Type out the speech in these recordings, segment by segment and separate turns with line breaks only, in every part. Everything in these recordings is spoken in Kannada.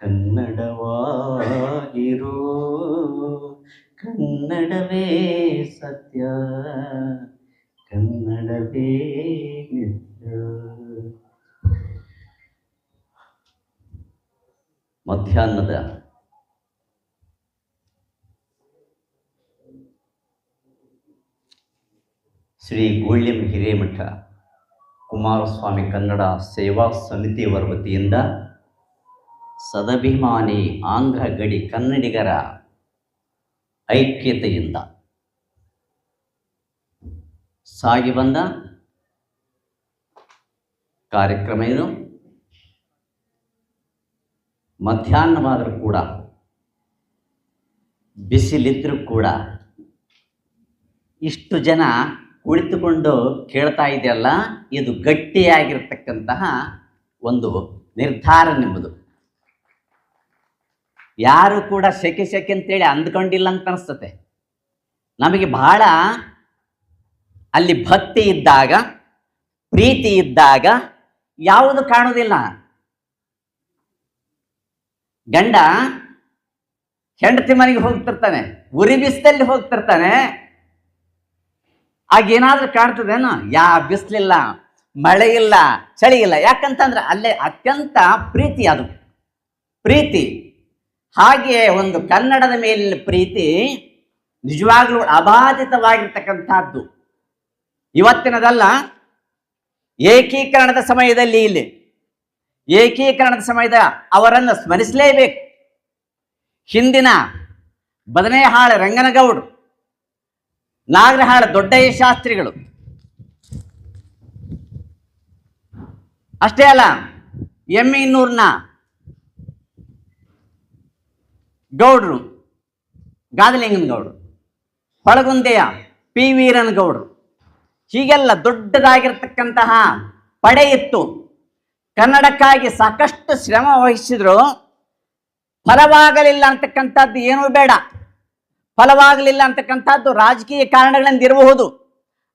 ಕನ್ನಡವಾಗಿರು ಕನ್ನಡವೇ ಸತ್ಯ ಕನ್ನಡವೇ ನಿತ್ಯ. ಮಧ್ಯಾಹ್ನದ ಶ್ರೀ ಗೋಳ್ಯಂ ಹಿರೇಮಠ ಕುಮಾರಸ್ವಾಮಿ ಕನ್ನಡ ಸೇವಾ ಸಮಿತಿಯವರ ವತಿಯಿಂದ ಸದಭಿಮಾನಿ ಆಂಧ್ರ ಗಡಿ ಕನ್ನಡಿಗರ ಐಕ್ಯತೆಯಿಂದ ಸಾಗಿ ಬಂದ ಕಾರ್ಯಕ್ರಮ ಇದು. ಮಧ್ಯಾಹ್ನವಾದರೂ ಕೂಡ ಬಿಸಿಲಿದ್ದರೂ ಕೂಡ ಇಷ್ಟು ಜನ ಕುಳಿತುಕೊಂಡು ಕೇಳ್ತಾ ಇದೆಯಲ್ಲ, ಇದು ಗಟ್ಟಿಯಾಗಿರ್ತಕ್ಕಂತಹ ಒಂದು ನಿರ್ಧಾರ ನಿಮ್ಮದು ಯಾರು ಕೂಡ ಶೆಕೆ ಶೆಕೆ ಅಂತೇಳಿ ಅಂದ್ಕೊಂಡಿಲ್ಲ ಅಂತ ಅನಿಸ್ತತೆ ನಮಗೆ ಬಹಳ ಅಲ್ಲಿ ಭಕ್ತಿ ಇದ್ದಾಗ, ಪ್ರೀತಿ ಇದ್ದಾಗ ಯಾವುದು ಕಾಣುವುದಿಲ್ಲ. ಗಂಡ ಹೆಂಡತಿ ಮನೆಗೆ ಹೋಗ್ತಿರ್ತಾನೆ, ಉರಿ ಬಿಸಿಲಲ್ಲಿ ಹೋಗ್ತಿರ್ತಾನೆ. ಆಗೇನಾದ್ರೂ ಕಾಣ್ತದೇನೋ, ಯಾ ಬಿಸಿಲಿಲ್ಲ, ಮಳೆ ಇಲ್ಲ, ಚಳಿ ಇಲ್ಲ. ಯಾಕಂತಂದ್ರೆ ಅಲ್ಲೇ ಅತ್ಯಂತ ಪ್ರೀತಿ ಅದು. ಪ್ರೀತಿ. ಹಾಗೆ ಒಂದು ಕನ್ನಡದ ಮೇಲಿನ ಪ್ರೀತಿ ನಿಜವಾಗ್ಲೂ ಅಬಾಧಿತವಾಗಿರ್ತಕ್ಕಂಥದ್ದು. ಇವತ್ತಿನದಲ್ಲ, ಏಕೀಕರಣದ ಸಮಯದಲ್ಲಿ ಇಲ್ಲಿ. ಏಕೀಕರಣದ ಸಮಯದ ಅವರನ್ನು ಸ್ಮರಿಸಲೇಬೇಕು. ಹಿಂದಿನ ಬದನೆಹಾಳ ರಂಗನಗೌಡರು ನಾಗರಹಾಳ ದೊಡ್ಡಯ್ಯ ಶಾಸ್ತ್ರಿಗಳು. ಅಷ್ಟೇ ಅಲ್ಲ ಎಮ್ಮಿನ್ನೂರ್ನ ಗೌಡ್ರು. ಗಾದಲಿಂಗನ ಗೌಡ್ರು. ಹೊಳಗುಂದೆಯ ಪಿ ವೀರನ ಗೌಡ್ರು. ಹೀಗೆಲ್ಲ ದೊಡ್ಡದಾಗಿರ್ತಕ್ಕಂತಹ ಪಡೆ ಇತ್ತು. ಕನ್ನಡಕ್ಕಾಗಿ ಸಾಕಷ್ಟು ಶ್ರಮ ವಹಿಸಿದ್ರು. ಫಲವಾಗಲಿಲ್ಲ ಅಂತಕ್ಕಂಥದ್ದು ಏನೂ ಬೇಡ. ಫಲವಾಗಲಿಲ್ಲ ಅಂತಕ್ಕಂಥದ್ದು ರಾಜಕೀಯ ಕಾರಣಗಳಿಂದ ಇರಬಹುದು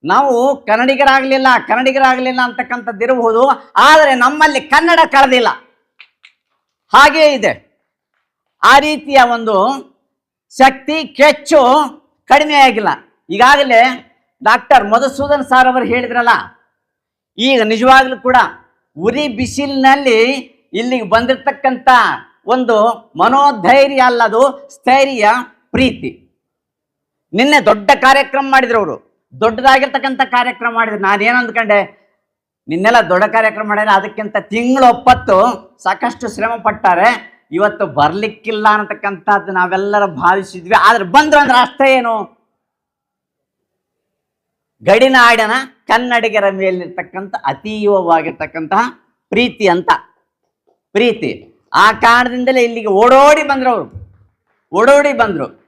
ನಾವು ಕನ್ನಡಿಗರಾಗಲಿಲ್ಲ ಕನ್ನಡಿಗರಾಗಲಿಲ್ಲ ಅಂತಕ್ಕಂಥದ್ದು ಇರಬಹುದು ಆದರೆ ನಮ್ಮಲ್ಲಿ ಕನ್ನಡ ಕಳೆದಿಲ್ಲ. ಹಾಗೇ ಇದೆ. ಆ ರೀತಿಯ ಒಂದು ಶಕ್ತಿ ಕೆಚ್ಚು ಕಡಿಮೆ ಆಗಿಲ್ಲ. ಈಗಾಗಲೇ ಡಾಕ್ಟರ್ ಮಧುಸೂದನ್ ಸಾರ್ ಅವರು ಹೇಳಿದ್ರಲ್ಲ, ಈಗ ನಿಜವಾಗ್ಲೂ ಕೂಡ ಉರಿ ಬಿಸಿಲಿನಲ್ಲಿ ಇಲ್ಲಿಗೆ ಬಂದಿರತಕ್ಕಂಥ ಒಂದು ಮನೋಧೈರ್ಯ ಅಲ್ಲದು ಸ್ಥೈರ್ಯ, ಪ್ರೀತಿ. ನಿನ್ನೆ ದೊಡ್ಡ ಕಾರ್ಯಕ್ರಮ ಮಾಡಿದ್ರು ಅವರು. ದೊಡ್ಡದಾಗಿರ್ತಕ್ಕಂಥ ಕಾರ್ಯಕ್ರಮ ಮಾಡಿದ್ರು. ನಾನೇನು ಅಂದ್ಕೊಂಡೆ, ನಿನ್ನೆಲ್ಲ ದೊಡ್ಡ ಕಾರ್ಯಕ್ರಮ ಮಾಡಿದ್ರೆ ಅದಕ್ಕಿಂತ ತಿಂಗಳು ಒಪ್ಪತ್ತು ಸಾಕಷ್ಟು ಶ್ರಮ ಪಟ್ಟಾರೆ ಇವತ್ತು ಬರ್ಲಿಕ್ಕಿಲ್ಲ ಅನ್ನತಕ್ಕಂಥದ್ದು ನಾವೆಲ್ಲರೂ ಭಾವಿಸಿದ್ವಿ. ಆದ್ರೆ ಬಂದ್ರು ಅಂದ್ರೆ ಅಷ್ಟೇ ಏನು? ಗಡಿನಾಡಿನ ಕನ್ನಡಿಗರ ಮೇಲಿರ್ತಕ್ಕಂಥ ಅತೀವವಾಗಿರ್ತಕ್ಕಂತಹ ಪ್ರೀತಿ ಅಂತ. ಪ್ರೀತಿ. ಆ ಕಾರಣದಿಂದಲೇ ಇಲ್ಲಿಗೆ ಓಡೋಡಿ ಬಂದ್ರು ಅವರು. ಓಡೋಡಿ ಬಂದರು.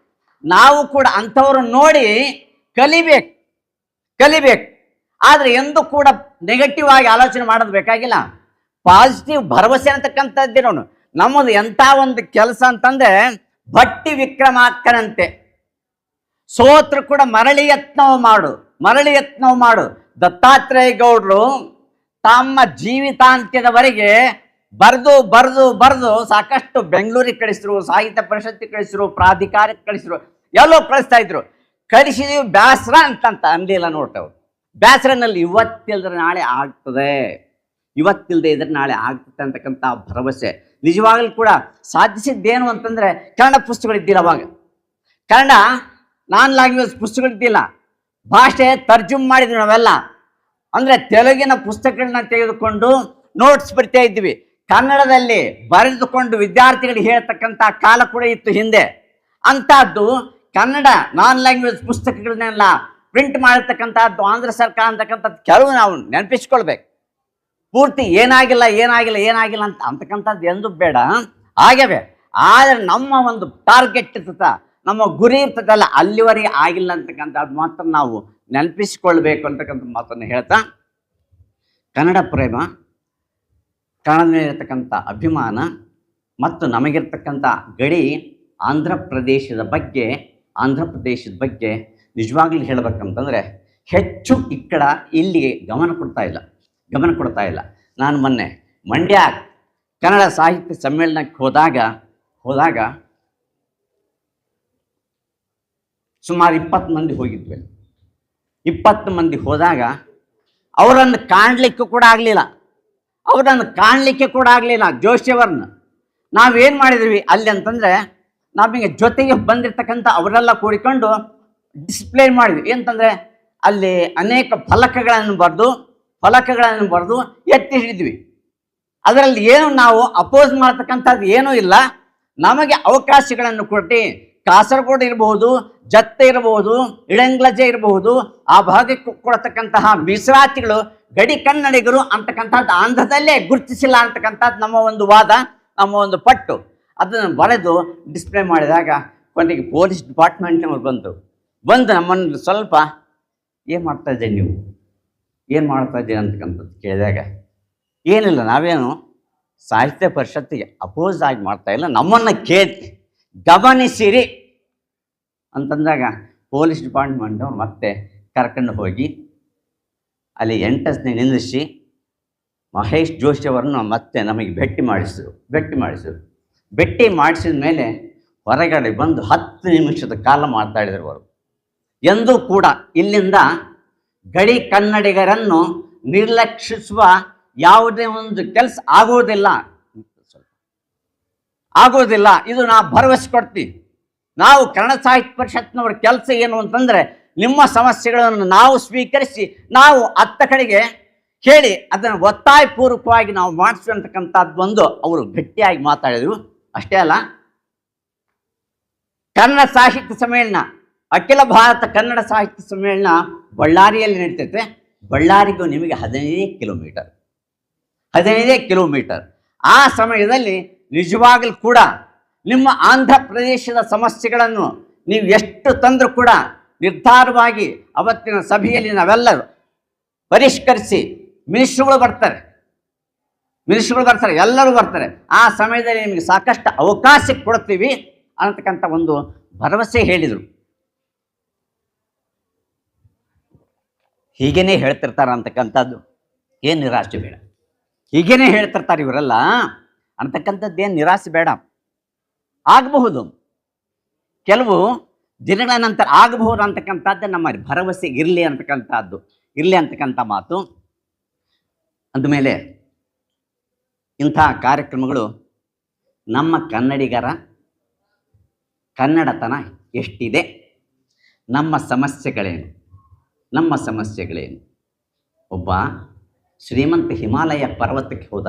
ನಾವು ಕೂಡ ಅಂಥವ್ರು ನೋಡಿ ಕಲಿಬೇಕು. ಕಲಿಬೇಕು. ಆದ್ರೆ ಎಂದು ಕೂಡ ನೆಗೆಟಿವ್ ಆಗಿ ಆಲೋಚನೆ ಮಾಡೋದು ಬೇಕಾಗಿಲ್ಲ. ಪಾಸಿಟಿವ್ ಭರವಸೆ ಅಂತಕ್ಕಂಥದ್ದಿರೋನು ನಮ್ಮದು ಎಂತ ಒಂದು ಕೆಲಸ ಅಂತಂದ್ರೆ ಭಟ್ಟಿ ವಿಕ್ರಮಾಕ್ಕನಂತೆ ಸೋತ್ರ ಕೂಡ ಮರಳಿ ಯತ್ನವು ಮಾಡು, ಮರಳಿ ಯತ್ನವು ಮಾಡು. ದತ್ತಾತ್ರೇಯ ಗೌಡರು ತಮ್ಮ ಜೀವಿತಾಂತ್ಯದವರೆಗೆ ಬರೆದು ಬರೆದು ಬರೆದು ಸಾಕಷ್ಟು ಬೆಂಗಳೂರಿಗೆ ಕಳಿಸಿದ್ರು ಸಾಹಿತ್ಯ ಪರಿಷತ್ತಿಗೆ ಕಳಿಸಿದ್ರು ಪ್ರಾಧಿಕಾರಕ್ಕೆ ಕಳಿಸಿದ್ರು ಎಲ್ಲೋ ಕಳಿಸ್ತಾ ಇದ್ರು. ಕಳಿಸಿದೀವಿ ಬ್ಯಾಸರ ಅಂತಂತ ಅಂದಿಲ್ಲ ನೋಡ್ತೇವೆ ಬ್ಯಾಸರನಲ್ಲಿ ಇವತ್ತಿಲ್ದ್ರೆ ನಾಳೆ ಆಗ್ತದೆ. ಇವತ್ತಿಲ್ಲದೆ ಇದ್ರೆ ನಾಳೆ ಆಗ್ತದೆ ಅಂತಕ್ಕಂಥ ಭರವಸೆ. ನಿಜವಾಗ್ಲೂ ಕೂಡ ಸಾಧಿಸಿದ್ದೇನು ಅಂತಂದ್ರೆ ಕನ್ನಡ ಪುಸ್ತಕಗಳಿದ್ದಿಲ್ಲ ಅವಾಗ. ಕನ್ನಡ ನಾನ್ ಲ್ಯಾಂಗ್ವೇಜ್ ಪುಸ್ತಕಗಳಿದ್ದಿಲ್ಲ ಭಾಷೆ ತರ್ಜುಮ್ ಮಾಡಿದ್ವಿ ನಾವೆಲ್ಲ. ಅಂದ್ರೆ ತೆಲುಗಿನ ಪುಸ್ತಕಗಳನ್ನ ತೆಗೆದುಕೊಂಡು ನೋಟ್ಸ್ ಬರಿತಾ ಇದ್ವಿ. ಕನ್ನಡದಲ್ಲಿ ಬರೆದುಕೊಂಡು ವಿದ್ಯಾರ್ಥಿಗಳಿಗೆ ಹೇಳ್ತಕ್ಕಂಥ ಕಾಲ ಕೂಡ ಇತ್ತು ಹಿಂದೆ. ಅಂಥದ್ದು ಕನ್ನಡ ನಾನ್ ಲ್ಯಾಂಗ್ವೇಜ್ ಪುಸ್ತಕಗಳನ್ನೆಲ್ಲ ಪ್ರಿಂಟ್ ಮಾಡಿರ್ತಕ್ಕಂಥದ್ದು ಆಂಧ್ರ ಸರ್ಕಾರ ಅಂತಕ್ಕಂಥದ್ದು ಕೆಲವು ನಾವು ನೆನಪಿಸ್ಕೊಳ್ಬೇಕು. ಪೂರ್ತಿ ಏನಾಗಿಲ್ಲ ಏನಾಗಿಲ್ಲ ಏನಾಗಿಲ್ಲ ಅಂತ ಅಂತಕ್ಕಂಥದ್ದು ಎಂದು ಬೇಡ. ಆಗ್ಯವೆ ಆದರೆ ನಮ್ಮ ಒಂದು ಟಾರ್ಗೆಟ್ ಇರ್ತದ, ನಮ್ಮ ಗುರಿ ಇರ್ತದಲ್ಲ, ಅಲ್ಲಿವರೆಗೆ ಆಗಿಲ್ಲ ಅಂತಕ್ಕಂಥದ್ದು ಮಾತ್ರ ನಾವು ನೆನಪಿಸಿಕೊಳ್ಬೇಕು ಅಂತಕ್ಕಂಥ ಮಾತನ್ನು ಹೇಳ್ತಾ, ಕನ್ನಡ ಪ್ರೇಮ ಕನ್ನಡದ ಮೇಲೆ ಇರತಕ್ಕಂಥ ಅಭಿಮಾನ ಮತ್ತು ನಮಗಿರ್ತಕ್ಕಂಥ ಗಡಿ ಆಂಧ್ರ ಪ್ರದೇಶದ ಬಗ್ಗೆ, ಆಂಧ್ರ ಪ್ರದೇಶದ ಬಗ್ಗೆ ನಿಜವಾಗ್ಲೂ ಹೇಳ್ಬೇಕಂತಂದರೆ ಹೆಚ್ಚು ಇಕ್ಕಡ ಇಲ್ಲಿ ಗಮನ ಕೊಡ್ತಾ ಇಲ್ಲ. ಗಮನ ಕೊಡ್ತಾ ಇಲ್ಲ. ನಾನು ಮೊನ್ನೆ ಮಂಡ್ಯ ಕನ್ನಡ ಸಾಹಿತ್ಯ ಸಮ್ಮೇಳನಕ್ಕೆ ಹೋದಾಗ ಹೋದಾಗ ಸುಮಾರು ಇಪ್ಪತ್ತು ಮಂದಿ ಹೋಗಿದ್ವಿ. ಇಪ್ಪತ್ತು ಮಂದಿ ಹೋದಾಗ ಅವರನ್ನು ಕಾಣಲಿಕ್ಕೆ ಕೂಡ ಆಗಲಿಲ್ಲ. ಅವರನ್ನು ಕಾಣಲಿಕ್ಕೆ ಕೂಡ ಆಗಲಿಲ್ಲ ಜೋಶಿಯವರನ್ನ ನಾವೇನು ಮಾಡಿದ್ವಿ ಅಲ್ಲಿ ಅಂತಂದರೆ ನಮಗೆ ಜೊತೆಗೆ ಬಂದಿರತಕ್ಕಂಥ ಅವರೆಲ್ಲ ಕೂಡಿಕೊಂಡು ಡಿಸ್ಪ್ಲೇ ಮಾಡಿದ್ವಿ. ಏನಂತಂದರೆ ಅಲ್ಲಿ ಅನೇಕ ಫಲಕಗಳನ್ನು ಬರೆದು ಫಲಕಗಳನ್ನು ಬರೆದು ಎತ್ತಿ ಹಿಡಿದ್ವಿ ಅದರಲ್ಲಿ ಏನು ನಾವು ಅಪೋಸ್ ಮಾಡ್ತಕ್ಕಂಥದ್ದು ಏನೂ ಇಲ್ಲ. ನಮಗೆ ಅವಕಾಶಗಳನ್ನು ಕೊಟ್ಟು ಕಾಸರಗೋಡು ಇರಬಹುದು, ಜತ್ತೆ ಇರಬಹುದು, ಇಳಂಗ್ಲಜೆ ಇರಬಹುದು, ಆ ಭಾಗಕ್ಕೆ ಕೊಡತಕ್ಕಂತಹ ಮೀಸಲಾತಿಗಳು, ಗಡಿ ಕನ್ನಡಿಗರು ಅಂತಕ್ಕಂಥದ್ದು ಆಂಧ್ರದಲ್ಲೇ ಗುರುತಿಸಿಲ್ಲ ಅಂತಕ್ಕಂಥದ್ದು ನಮ್ಮ ಒಂದು ವಾದ, ನಮ್ಮ ಒಂದು ಪಟ್ಟು. ಅದನ್ನು ಬರೆದು ಡಿಸ್ಪ್ಲೇ ಮಾಡಿದಾಗ ಕೊನೆಗೆ ಪೊಲೀಸ್ ಡಿಪಾರ್ಟ್ಮೆಂಟ್ನವ್ರು ಬಂತು ಬಂದು ನಮ್ಮನ್ನು ಸ್ವಲ್ಪ ಏನು ಮಾಡ್ತಾ ಇದ್ದೀರಿ ನೀವು? ಏನು ಮಾಡ್ತಾ ಇದ್ದೀನಿ ಅಂತಕ್ಕಂಥದ್ದು ಕೇಳಿದಾಗ, ಏನಿಲ್ಲ, ನಾವೇನು ಸಾಹಿತ್ಯ ಪರಿಷತ್ತಿಗೆ ಅಪೋಸ್ ಆಗಿ ಮಾಡ್ತಾ ಇಲ್ಲ, ನಮ್ಮನ್ನು ಕೇಳಿ, ಗಮನಿಸಿರಿ ಅಂತಂದಾಗ ಪೊಲೀಸ್ ಡಿಪಾರ್ಟ್ಮೆಂಟವ್ರು ಮತ್ತೆ ಕರ್ಕೊಂಡು ಹೋಗಿ, ಅಲ್ಲಿ ಎಂಟಸ್ನೇ ನಿಲ್ಲಿಸಿ ಮಹೇಶ್ ಜೋಶಿ ಅವರನ್ನು ಮತ್ತೆ ನಮಗೆ ಭೇಟಿ ಮಾಡಿಸಿದ್ರು ಭೇಟಿ ಮಾಡಿಸಿದ್ರು. ಭೇಟಿ ಮಾಡಿಸಿದ ಮೇಲೆ ಹೊರಗಡೆ ಬಂದು ಹತ್ತು ನಿಮಿಷದ ಕಾಲ ಮಾತಾಡಿದರು ಅವರು. ಎಂದೂ ಕೂಡ ಇಲ್ಲಿಂದ ಗಡಿ ಕನ್ನಡಿಗರನ್ನು ನಿರ್ಲಕ್ಷಿಸುವ ಯಾವುದೇ ಒಂದು ಕೆಲಸ ಆಗುವುದಿಲ್ಲ. ಆಗೋದಿಲ್ಲ ಇದು ನಾ ಭರವಸೆ ಕೊಡ್ತೀವಿ ನಾವು ಕನ್ನಡ ಸಾಹಿತ್ಯ ಪರಿಷತ್ನವ್ರ ಕೆಲಸ ಏನು ಅಂತಂದರೆ ನಿಮ್ಮ ಸಮಸ್ಯೆಗಳನ್ನು ನಾವು ಸ್ವೀಕರಿಸಿ ನಾವು ಅತ್ತ ಕಡೆಗೆ ಹೇಳಿ ಅದನ್ನು ಒತ್ತಾಯಪೂರ್ವಕವಾಗಿ ನಾವು ಮಾಡಿಸುವಂತಕ್ಕಂಥದ್ದು ಒಂದು ಅವರು ಗಟ್ಟಿಯಾಗಿ ಮಾತಾಡಿದರು. ಅಷ್ಟೇ ಅಲ್ಲ, ಕನ್ನಡ ಸಾಹಿತ್ಯ ಸಮ್ಮೇಳನ, ಅಖಿಲ ಭಾರತ ಕನ್ನಡ ಸಾಹಿತ್ಯ ಸಮ್ಮೇಳನ ಬಳ್ಳಾರಿಯಲ್ಲಿ ನಡೀತೈತೆ. ಬಳ್ಳಾರಿಗೂ ನಿಮಗೆ ಹದಿನೈದೇ ಕಿಲೋಮೀಟರ್. ಹದಿನೈದೇ ಕಿಲೋಮೀಟರ್. ಆ ಸಮಯದಲ್ಲಿ ನಿಜವಾಗಲೂ ಕೂಡ ನಿಮ್ಮ ಆಂಧ್ರ ಪ್ರದೇಶದ ಸಮಸ್ಯೆಗಳನ್ನು ನೀವು ಎಷ್ಟು ತಂದರೂ ಕೂಡ ನಿರ್ಧಾರವಾಗಿ ಅವತ್ತಿನ ಸಭೆಯಲ್ಲಿ ನಾವೆಲ್ಲರೂ ಪರಿಷ್ಕರಿಸಿ ಮಿನಿಸ್ಟ್ರುಗಳು ಬರ್ತಾರೆ. ಮಿನಿಸ್ಟ್ರುಗಳು ಬರ್ತಾರೆ, ಎಲ್ಲರೂ ಬರ್ತಾರೆ. ಆ ಸಮಯದಲ್ಲಿ ನಿಮಗೆ ಸಾಕಷ್ಟು ಅವಕಾಶ ಕೊಡ್ತೀವಿ ಅನ್ನತಕ್ಕಂಥ ಒಂದು ಭರವಸೆ ಹೇಳಿದರು. ಹೀಗೇನೆ ಹೇಳ್ತಿರ್ತಾರ ಅಂತಕ್ಕಂಥದ್ದು. ಏನು ನಿರಾಶೆ ಬೇಡ. ಹೀಗೇನೆ ಹೇಳ್ತಿರ್ತಾರೆ ಇವರೆಲ್ಲ, ಅಂತಕ್ಕಂಥದ್ದು ಏನು ನಿರಾಸೆ ಬೇಡ. ಆಗಬಹುದು. ಕೆಲವು ದಿನಗಳ ನಂತರ ಆಗಬಹುದು ಅಂತಕ್ಕಂಥದ್ದು ನಮ್ಮ ಭರವಸೆ ಇರಲಿ ಅಂತಕ್ಕಂಥದ್ದು, ಇರಲಿ ಅಂತಕ್ಕಂಥ ಮಾತು. ಅಂದಮೇಲೆ ಇಂಥ ಕಾರ್ಯಕ್ರಮಗಳು ನಮ್ಮ ಕನ್ನಡಿಗರ ಕನ್ನಡತನ ಎಷ್ಟಿದೆ, ನಮ್ಮ ಸಮಸ್ಯೆಗಳೇನು. ನಮ್ಮ ಸಮಸ್ಯೆಗಳೇನು ಒಬ್ಬ ಶ್ರೀಮಂತ ಹಿಮಾಲಯ ಪರ್ವತಕ್ಕೆ ಹೋದ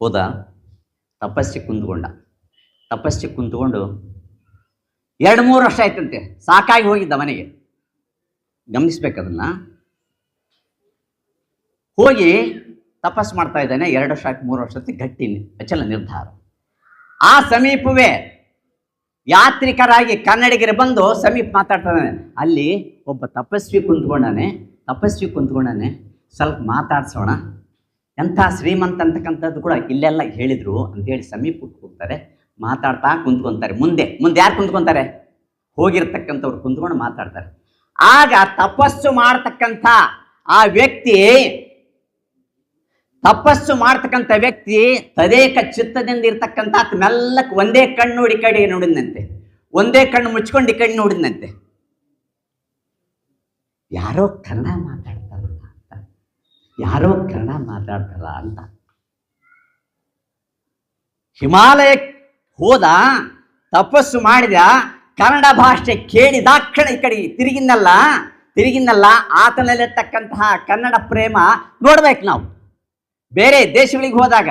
ಹೋದ ತಪಸ್ಸಿ ಕುಂತ್ಕೊಂಡ ತಪಸ್ಸಿ ಕುಂತ್ಕೊಂಡು ಎರಡು ಮೂರು ವರ್ಷ ಆಯ್ತಂತೆ, ಸಾಕಾಗಿ ಹೋಗಿದ್ದ ಮನೆಗೆ. ಗಮನಿಸ್ಬೇಕದನ್ನ ಹೋಗಿ ತಪಸ್ ಮಾಡ್ತಾ ಇದ್ದಾನೆ, ಎರಡು ವರ್ಷ ಮೂರು ವರ್ಷಕ್ಕೆ ಗಟ್ಟಿ ಅಚಲ ನಿರ್ಧಾರ. ಆ ಸಮೀಪವೇ ಯಾತ್ರಿಕರಾಗಿ ಕನ್ನಡಿಗರು ಬಂದು ಸಮೀಪ ಮಾತಾಡ್ತಾನೆ. ಅಲ್ಲಿ ಒಬ್ಬ ತಪಸ್ವಿ ಕುಂತ್ಕೊಂಡಾನೆ. ತಪಸ್ವಿ ಕುಂತ್ಕೊಂಡಾನೆ, ಸ್ವಲ್ಪ ಮಾತಾಡ್ಸೋಣ. ಎಂಥ ಶ್ರೀಮಂತ ಅಂತಕ್ಕಂಥದ್ದು ಕೂಡ ಇಲ್ಲೆಲ್ಲ ಹೇಳಿದರು ಅಂತೇಳಿ ಸಮೀಪಕ್ಕೆ ಹೋಗ್ತಾರೆ. ಮಾತಾಡ್ತಾ ಕುಂತ್ಕೊಂತಾರೆ. ಮುಂದೆ ಮುಂದೆ ಯಾರು ಕುಂತ್ಕೊಂತಾರೆ? ಹೋಗಿರ್ತಕ್ಕಂಥವ್ರು ಕುಂತ್ಕೊಂಡು ಮಾತಾಡ್ತಾರೆ. ಆಗ ತಪಸ್ಸು ಮಾಡ್ತಕ್ಕಂಥ ಆ ವ್ಯಕ್ತಿ ತಪಸ್ಸು ಮಾಡ್ತಕ್ಕಂಥ ವ್ಯಕ್ತಿ ತದೇಕ ಚಿತ್ತದಿಂದ ಇರ್ತಕ್ಕಂಥ ಮೆಲ್ಲಕ್ಕೆ ಒಂದೇ ಕಣ್ಣು ನೋಡಿ ಕಡೆಗೆ ನೋಡಿದಂತೆ ಒಂದೇ ಕಣ್ಣು ಮುಚ್ಕೊಂಡು ಈ ಕಣ್ಣು ನೋಡಿದಂತೆ ಯಾರೋ ಕನ್ನಡ ಮಾತಾಡ್ತಾರಲ್ಲ ಅಂತ. ಯಾರೋ ಕನ್ನಡ ಮಾತಾಡ್ತಾರ ಅಂತ. ಹಿಮಾಲಯಕ್ಕೆ ಹೋದ, ತಪಸ್ಸು ಮಾಡಿದ, ಕನ್ನಡ ಭಾಷೆ ಕೇಳಿದಾಕ್ಷಣ ಈ ಕಡೆ ತಿರುಗಿನಲ್ಲ ತಿರುಗಿನಲ್ಲ ಆತನಲ್ಲಿರ್ತಕ್ಕಂತಹ ಕನ್ನಡ ಪ್ರೇಮ ನೋಡ್ಬೇಕು ನಾವು. ಬೇರೆ ದೇಶಗಳಿಗೆ ಹೋದಾಗ,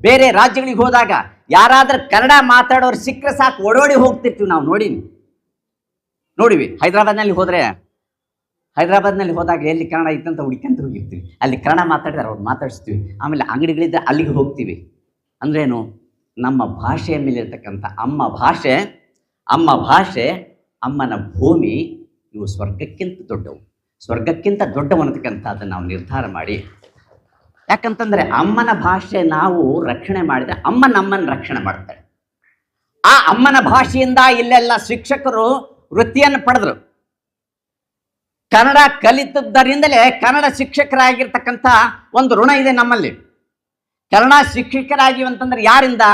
ಬೇರೆ ರಾಜ್ಯಗಳಿಗೆ ಹೋದಾಗ, ಯಾರಾದ್ರೂ ಕನ್ನಡ ಮಾತಾಡೋರು ಸಿಕ್ಕರೆ ಸಾಕು, ಓಡೋಡಿ ಹೋಗ್ತಿರ್ತೀವಿ ನಾವು ನೋಡಿನಿ. ನೋಡಿವಿ. ಹೈದರಾಬಾದ್ನಲ್ಲಿ ಹೋದರೆ, ಹೈದರಾಬಾದ್ನಲ್ಲಿ ಹೋದಾಗ ಎಲ್ಲಿ ಕನ್ನಡ ಇತ್ತಂತ ಹುಡುಕಂತ ಹೋಗಿರ್ತೀವಿ. ಅಲ್ಲಿ ಕನ್ನಡ ಮಾತಾಡಿದ್ರೆ, ಅವ್ರು ಮಾತಾಡಿಸ್ತೀವಿ. ಆಮೇಲೆ ಅಂಗಡಿಗಳಿದ್ದರೆ ಅಲ್ಲಿಗೆ ಹೋಗ್ತೀವಿ. ಅಂದ್ರೇನು? ನಮ್ಮ ಭಾಷೆಯ ಮೇಲಿರ್ತಕ್ಕಂಥ ಅಮ್ಮ ಭಾಷೆ ಅಮ್ಮ ಭಾಷೆ, ಅಮ್ಮನ ಭೂಮಿ, ಇವು ಸ್ವರ್ಗಕ್ಕಿಂತ ದೊಡ್ಡವು. ಸ್ವರ್ಗಕ್ಕಿಂತ ದೊಡ್ಡವು ಅನ್ನತಕ್ಕಂಥದ್ದನ್ನು ನಾವು ನಿರ್ಧಾರ ಮಾಡಿ ಯಾಕಂತಂದರೆ ಅಮ್ಮನ ಭಾಷೆ ನಾವು ರಕ್ಷಣೆ ಮಾಡಿದರೆ ಅಮ್ಮ ನಮ್ಮನ್ನು ರಕ್ಷಣೆ ಮಾಡ್ತಾರೆ. ಆ ಅಮ್ಮನ ಭಾಷೆಯಿಂದ ಇಲ್ಲೆಲ್ಲ ಶಿಕ್ಷಕರು ವೃತ್ತಿಯನ್ನು ಪಡೆದರು. ಕನ್ನಡ ಕಲಿತದ್ದರಿಂದಲೇ ಕನ್ನಡ ಶಿಕ್ಷಕರಾಗಿರ್ತಕ್ಕಂಥ ಒಂದು ಋಣ ಇದೆ ನಮ್ಮಲ್ಲಿ. ಕನ್ನಡ ಶಿಕ್ಷಕರಾಗಿ ಅಂತಂದ್ರೆ ಯಾರಿಂದ?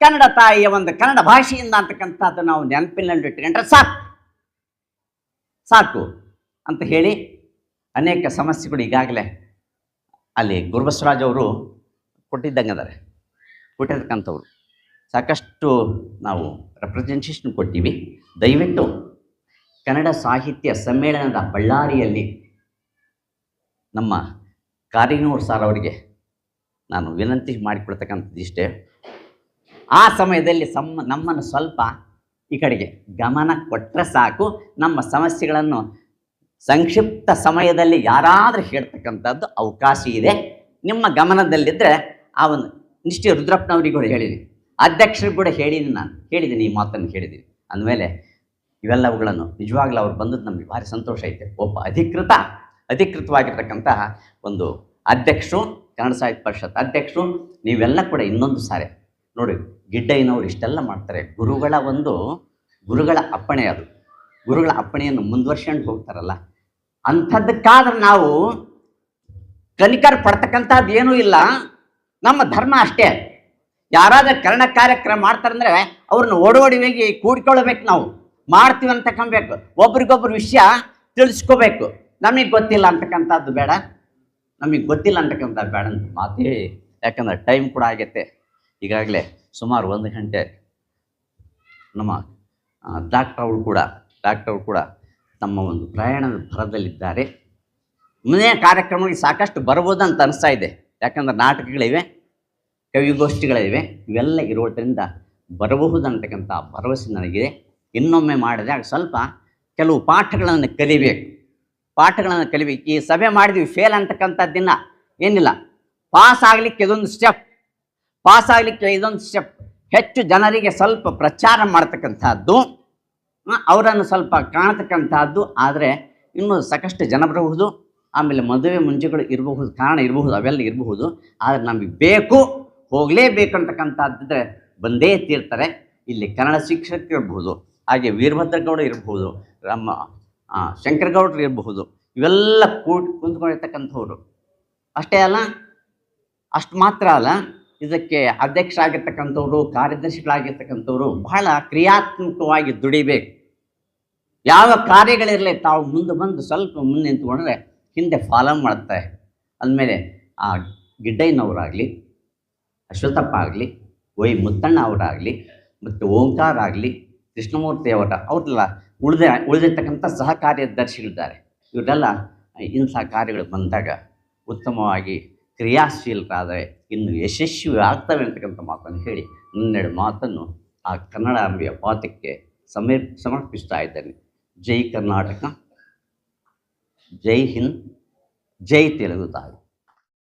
ಕನ್ನಡ ತಾಯಿಯ ಒಂದು ಕನ್ನಡ ಭಾಷೆಯಿಂದ ಅಂತಕ್ಕಂಥದ್ದು ನಾವು ನೆನಪಿನಲ್ಲಿ ಇಟ್ಕೊಂಡ್ರೆ ಸಾಕು. ಸಾಕು ಅಂತ ಹೇಳಿ ಅನೇಕ ಸಮಸ್ಯೆಗಳು ಈಗಾಗಲೇ ಅಲ್ಲಿ ಗುರುಬಸವರಾಜ್ ಅವರು ಕೊಟ್ಟಿದ್ದಂಗೆ ಅದಾರೆ. ಕೊಟ್ಟಿರ್ತಕ್ಕಂಥವ್ರು. ಸಾಕಷ್ಟು ನಾವು ರೆಪ್ರೆಸೆಂಟೇಷನ್ ಕೊಟ್ಟಿವಿ. ದಯವಿಟ್ಟು ಕನ್ನಡ ಸಾಹಿತ್ಯ ಸಮ್ಮೇಳನದ ಬಳ್ಳಾರಿಯಲ್ಲಿ ನಮ್ಮ ಕಾರಿನೂರ್ ಸಾರ್ ಅವರಿಗೆ ನಾನು ವಿನಂತಿ ಮಾಡಿಕೊಡ್ತಕ್ಕಂಥದ್ದು ಇಷ್ಟೇ. ಆ ಸಮಯದಲ್ಲಿ ಸಮ್ಮ ನಮ್ಮನ್ನು ಸ್ವಲ್ಪ ಈ ಕಡೆಗೆ ಗಮನ ಕೊಟ್ಟರೆ ಸಾಕು. ನಮ್ಮ ಸಮಸ್ಯೆಗಳನ್ನು ಸಂಕ್ಷಿಪ್ತ ಸಮಯದಲ್ಲಿ ಯಾರಾದರೂ ಹೇಳ್ತಕ್ಕಂಥದ್ದು ಅವಕಾಶ ಇದೆ. ನಿಮ್ಮ ಗಮನದಲ್ಲಿದ್ದರೆ ಆ ಒಂದು ನಿಷ್ಠೆ ರುದ್ರಪ್ಪನವ್ರಿಗೆ ಕೂಡ ಹೇಳಿದ್ದೀನಿ ಅಧ್ಯಕ್ಷರಿಗೆ ಕೂಡ ಹೇಳಿದ್ದೀನಿ ನಾನು. ಹೇಳಿದ್ದೀನಿ ಈ ಮಾತನ್ನು ಹೇಳಿದ್ದೀನಿ ಅಂದಮೇಲೆ ಇವೆಲ್ಲವುಗಳನ್ನು ನಿಜವಾಗ್ಲೂ ಅವ್ರು ಬಂದದ್ದು ನಮಗೆ ಭಾರಿ ಸಂತೋಷ ಐತೆ. ಒಬ್ಬ ಅಧಿಕೃತ, ಅಧಿಕೃತವಾಗಿರ್ತಕ್ಕಂತಹ ಒಂದು ಅಧ್ಯಕ್ಷರು, ಕನ್ನಡ ಸಾಹಿತ್ಯ ಪರಿಷತ್ ಅಧ್ಯಕ್ಷರು, ನೀವೆಲ್ಲ ಕೂಡ ಇನ್ನೊಂದು ಸಾರಿ ನೋಡಿ, ಗಿಡ್ಡಯ್ಯನವರು ಇಷ್ಟೆಲ್ಲ ಮಾಡ್ತಾರೆ. ಗುರುಗಳ ಒಂದು, ಗುರುಗಳ ಅಪ್ಪಣೆ ಅದು. ಗುರುಗಳ ಅಪ್ಪಣೆಯನ್ನು ಮುಂದುವರ್ಸ್ಕೊಂಡು ಹೋಗ್ತಾರಲ್ಲ. ಅಂಥದ್ದಕ್ಕಾದ್ರೆ ನಾವು ಕನಿಕರ್ ಪಡ್ತಕ್ಕಂಥದ್ದು ಏನೂ ಇಲ್ಲ. ನಮ್ಮ ಧರ್ಮ ಅಷ್ಟೇ. ಯಾರಾದರೂ ಕರ್ಣ ಕಾರ್ಯಕ್ರಮ ಮಾಡ್ತಾರಂದ್ರೆ ಅವ್ರನ್ನ ಓಡೋಡಿ ಹೋಗಿ ಕೂಡ್ಕೊಳ್ಬೇಕು ನಾವು. ಮಾಡ್ತೀವಿ ಅಂತ ಕಂಬೇಕು ಒಬ್ರಿಗೊಬ್ರು ವಿಷಯ ತಿಳಿಸ್ಕೋಬೇಕು. ನಮಗೆ ಗೊತ್ತಿಲ್ಲ ಅಂತಕ್ಕಂಥದ್ದು ಬೇಡ. ನಮಗೆ ಗೊತ್ತಿಲ್ಲ ಅಂತಕ್ಕಂಥದ್ದು ಬೇಡ ಅಂತ ಮಾತೇ. ಯಾಕಂದ್ರೆ ಟೈಮ್ ಕೂಡ ಆಗೈತೆ. ಈಗಾಗಲೇ ಸುಮಾರು ಒಂದು ಗಂಟೆ ನಮ್ಮ ಡಾಕ್ಟ್ರವ್ರು ಕೂಡ ಡಾಕ್ಟ್ರವ್ರು ಕೂಡ ತಮ್ಮ ಒಂದು ಪ್ರಯಾಣದ ಭರದಲ್ಲಿದ್ದಾರೆ. ಮುಂದಿನ ಕಾರ್ಯಕ್ರಮಗಳಿಗೆ ಸಾಕಷ್ಟು ಬರ್ಬೋದು ಅಂತ ಅನಿಸ್ತಾ ಇದೆ. ಯಾಕಂದ್ರೆ ನಾಟಕಗಳಿವೆ, ಕವಿಗೋಷ್ಠಿಗಳಿವೆ, ಇವೆಲ್ಲ ಇರೋದ್ರಿಂದ ಬರಬಹುದು ಅಂತಕ್ಕಂಥ ಭರವಸೆ ನನಗಿದೆ. ಇನ್ನೊಮ್ಮೆ ಮಾಡಿದಾಗ ಸ್ವಲ್ಪ ಕೆಲವು ಪಾಠಗಳನ್ನು ಕಲಿಬೇಕು. ಪಾಠಗಳನ್ನು ಕಲಿಬೇಕು. ಈ ಸಭೆ ಮಾಡಿದ್ವಿ ಫೇಲ್ ಅಂತಕ್ಕಂಥದ್ದಿನ ಏನಿಲ್ಲ. ಪಾಸ್ ಆಗಲಿಕ್ಕೆ ಇದೊಂದು ಸ್ಟೆಪ್ ಪಾಸ್ ಆಗಲಿಕ್ಕೆ ಇದೊಂದು ಸ್ಟೆಪ್ ಹೆಚ್ಚು ಜನರಿಗೆ ಸ್ವಲ್ಪ ಪ್ರಚಾರ ಮಾಡ್ತಕ್ಕಂಥದ್ದು. ಅವರನ್ನು ಸ್ವಲ್ಪ ಕಾಣತಕ್ಕಂಥದ್ದು ಆದರೆ ಇನ್ನೂ ಸಾಕಷ್ಟು ಜನ ಬರಬಹುದು, ಆಮೇಲೆ ಮದುವೆ ಮುಂಚೆಗಳು ಇರಬಹುದು, ಕಾರಣ ಇರಬಹುದು, ಅವೆಲ್ಲ ಇರಬಹುದು, ಆದರೆ ನಮಗೆ ಬೇಕು, ಹೋಗಲೇಬೇಕು ಅಂತಕ್ಕಂಥದ್ದಿದ್ರೆ ಬಂದೇ ತೀರ್ತಾರೆ. ಇಲ್ಲಿ ಕನ್ನಡ ಶಿಕ್ಷಕರು ಇರಬಹುದು, ಹಾಗೆ ವೀರಭದ್ರಗೌಡ ಇರಬಹುದು, ನಮ್ಮ ಶಂಕರಗೌಡರು ಇರಬಹುದು, ಇವೆಲ್ಲ ಕೂಟ್ ಕುಂತ್ಕೊಂಡಿರ್ತಕ್ಕಂಥವ್ರು. ಅಷ್ಟೇ ಅಲ್ಲ, ಅಷ್ಟು ಮಾತ್ರ ಅಲ್ಲ, ಇದಕ್ಕೆ ಅಧ್ಯಕ್ಷರಾಗಿರ್ತಕ್ಕಂಥವ್ರು, ಕಾರ್ಯದರ್ಶಿಗಳಾಗಿರ್ತಕ್ಕಂಥವ್ರು ಬಹಳ ಕ್ರಿಯಾತ್ಮಕವಾಗಿ ದುಡಿಬೇಕು. ಯಾವ ಕಾರ್ಯಗಳಿರಲಿ ತಾವು ಮುಂದೆ ಬಂದು ಸ್ವಲ್ಪ ಮುಂದೆ ನಿಂತ್ಕೊಂಡ್ರೆ ಹಿಂದೆ ಫಾಲೋ ಮಾಡ್ತಾರೆ ಅಂದಮೇಲೆ ಆ ಗಿಡ್ಡಯ್ಯನವರಾಗಲಿ ಅಶ್ವತ್ಥಪ್ಪ ಆಗಲಿ ವೈ ಮುತ್ತಣ್ಣ ಅವರಾಗಲಿ, ಮತ್ತು ಓಂಕಾರ ಆಗಲಿ, ಕೃಷ್ಣಮೂರ್ತಿ ಅವರ ಅವರೆಲ್ಲ ಉಳಿದ, ಉಳಿದಿರ್ತಕ್ಕಂಥ ಸಹ ಕಾರ್ಯದರ್ಶಿಗಳಿದ್ದಾರೆ ಇವರೆಲ್ಲ ಇಂಥ ಕಾರ್ಯಗಳು ಬಂದಾಗ ಉತ್ತಮವಾಗಿ ಕ್ರಿಯಾಶೀಲರಾದರೆ ಇನ್ನು ಯಶಸ್ವಿ ಆಗ್ತವೆ ಅಂತಕ್ಕಂಥ ಮಾತನ್ನು ಹೇಳಿ, ಹನ್ನೆರಡು ಮಾತನ್ನು ಆ ಕನ್ನಡಾಂಬೆಯ ಪಾತಕ್ಕೆ ಸಮರ್, ಸಮರ್ಪಿಸ್ತಾ ಇದ್ದೇನೆ. ಜೈ ಕರ್ನಾಟಕ ಜೈ ಹಿಂದ್ ಜೈ ತೆಲುಗು ತಾಯಿ